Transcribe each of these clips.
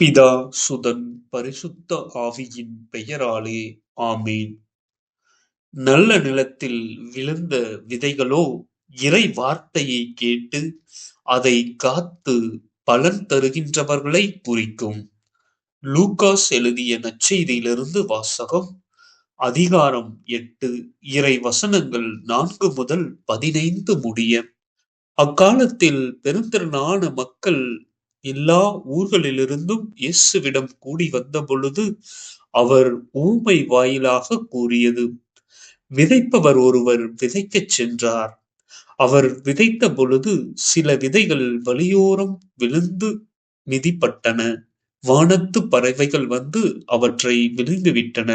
பிதா சுதன் பரிசுத்த ஆவியின் பெயராலே ஆமீன் நல்ல நிலத்தில் விழுந்த விதைகளோ இறை வார்த்தையை கேட்டு அதை காத்து பலன் தருகின்றவர்களை குறிக்கும். லூகாஸ் எழுதிய நச்செய்தியிலிருந்து வாசகம் அதிகாரம் எட்டு இறை வசனங்கள் நான்கு முதல் பதினைந்து முடிய. அக்காலத்தில் பெருந்திரளான மக்கள் எல்லா ஊர்களிலிருந்தும் இயேசுவிடம் கூடி வந்தபொழுது அவர் ஊமை வாயிலாக கூறியது விதைப்பவர் ஒருவர் விதைக்கச் சென்றார். அவர் விதைத்த பொழுது சில விதைகள் வழியோரம் விழுந்து மிதிப்பட்டன வானத்துப் பறவைகள் வந்து அவற்றை விழுந்துவிட்டன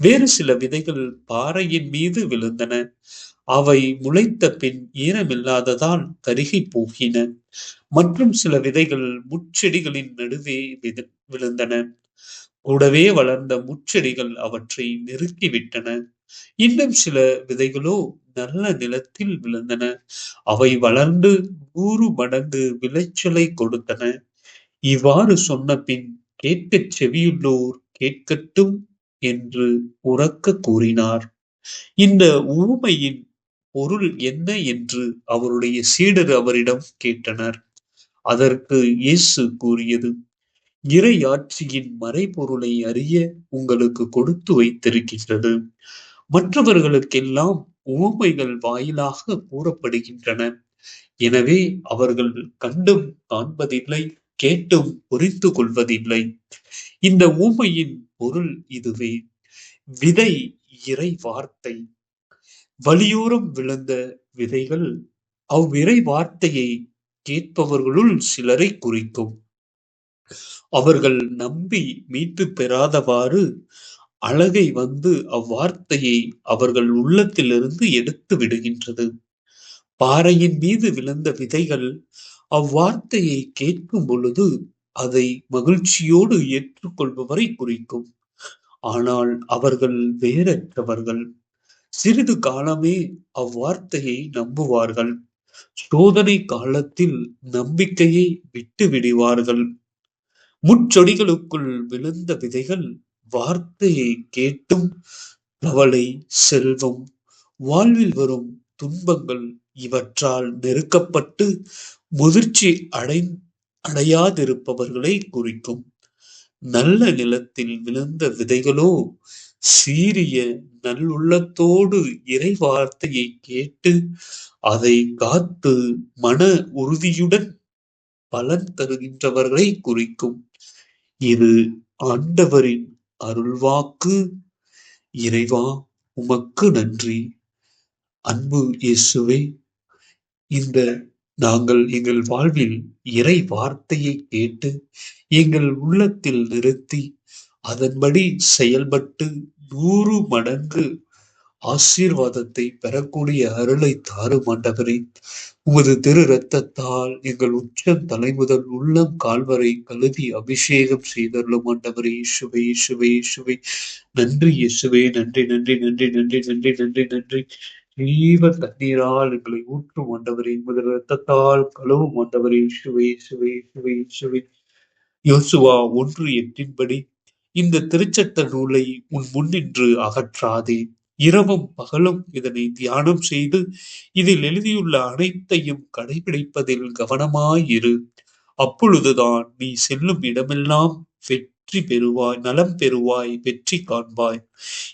வேறு சில விதைகள் பாறையின் மீது விழுந்தன. அவை முளைத்த பின் ஈரமில்லாததால் கருகி போகின மற்றும் சில விதைகள் முட்செடிகளின் நடுவே விழுந்தன. கூடவே வளர்ந்த முச்செடிகள் அவற்றை நெருக்கிவிட்டன. இன்னும் சில விதைகளோ நல்ல நிலத்தில் விழுந்தன. அவை வளர்ந்து நூறு மடங்கு விளைச்சலை கொடுத்தன. இவ்வாறு சொன்ன பின் கேட்கச் செவியுள்ளோர் கேட்கட்டும் என்று உறக்க கூறினார். இந்த ஊமையின் பொருள் என்ன என்று அவருடைய சீடர் அவரிடம் கேட்டனர். அதற்கு இயேசு கூறியது இறையாட்சியின் மறைபொருளை அறிய உங்களுக்கு கொடுத்து வைத்திருக்கிறது. மற்றவர்களுக்கெல்லாம் உவமைகள் வாயிலாக கூறப்படுகின்றன. எனவே அவர்கள் கண்டும் காண்பதில்லை கேட்டும் புரிந்து கொள்வதில்லை. இந்த ஊமையின் பொருள் இதுவே விதை இறை வார்த்தை. வலியோரம் விழுந்த விதைகள் அவ்விறை வார்த்தையை கேட்பவர்களுள் சிலரை குறிக்கும். அவர்கள் நம்பி மீட்பு பெறாதவாறு அழகை வந்து அவ்வார்த்தையை அவர்கள் உள்ளத்திலிருந்து எடுத்து விடுகின்றது. பாறையின் மீது விழுந்த விதைகள் அவ்வார்த்தையை கேட்கும் பொழுது அதை மகிழ்ச்சியோடு ஏற்றுக்கொள்பவரை குறிக்கும். ஆனால் அவர்கள் வேறற்றவர்கள் சிறிது காலமே அவ்வார்த்தையை நம்புவார்கள். சோதனை காலத்தில் நம்பிக்கையை விட்டுவிடுவார்கள். முச்சொடிகளுக்குள் விழுந்த விதைகள் வார்த்தையை கேட்டும் கவலை, செல்வம், வாழ்வில் வரும் துன்பங்கள் இவற்றால் நெருக்கப்பட்டு முதிர்ச்சி அடை அடையாதிருப்பவர்களை குறிக்கும். நல்ல நிலத்தில் விழுந்த விதைகளோ சீரிய நல்லுள்ளத்தோடு இறைவார்த்தையைக் கேட்டு அதைக் காத்து மன உறுதியுடன் பலன் தருகின்றவர்களை குறிக்கும். இது ஆண்டவரின் அருள்வாக்கு. இறைவா உமக்கு நன்றி. அன்பு இயேசுவே இந்த நாங்கள் எங்கள் வாழ்வில் இறை வார்த்தையை கேட்டு எங்கள் உள்ளத்தில் நிறுத்தி அதன்படி செயல்பட்டு நூறு மடங்கு ஆசீர்வாதத்தை பெறக்கூடிய அருளை தாரும் ஆண்டவரே. உமது திரு இரத்தத்தால் எங்கள் உச்சம் தலைமுதல் உள்ளம் கால்வரை கழுதி அபிஷேகம் செய்தருளும் ஆண்டவரே இசுவை இசுவை இசுவை நன்றி இசுவே நன்றி நன்றி நன்றி நன்றி நன்றி நன்றி நன்றி. ஜீவ தண்ணீரால் எங்களை ஊற்றும் ஆண்டவரே. உமது இரத்தத்தால் கழுவும் ஆண்டவரே. இசுவை இசுவை இசுவை இசுவை யோசுவா ஒன்று எட்டின்படி இந்த திருச்சட்ட நூலை உன் முன்னின்று அகற்றாதே. இரவும் பகலும் இதனை தியானம் செய்து இதில் எழுதியுள்ள அனைத்தையும் கடைபிடிப்பதில் கவனமாயிரு. அப்பொழுதுதான் நீ செல்லும் இடமெல்லாம் வெற்றி பெறுவாய் நலம் பெறுவாய் வெற்றி காண்பாய்.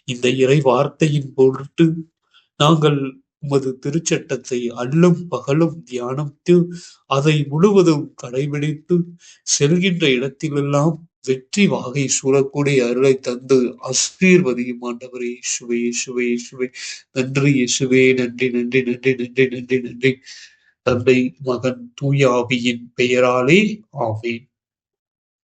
இந்த இறை வார்த்தையின் பொருட்டு நாங்கள் உமது திருச்சட்டத்தை அல்லும் பகலும் தியானித்து அதை முழுவதும் கடைபிடித்து செல்கின்ற இடத்திலெல்லாம் வெற்றி வாகை சூழக்கூடிய அருளைத் தந்து ஆசீர்வதியும் ஆண்டவரே இயேசுவே இயேசுவே இயேசுவே. நன்றி இசுவே நன்றி நன்றி நன்றி நன்றி நன்றி நன்றி. தந்தை மகன் தூயாவியின் பெயராலே ஆவேன்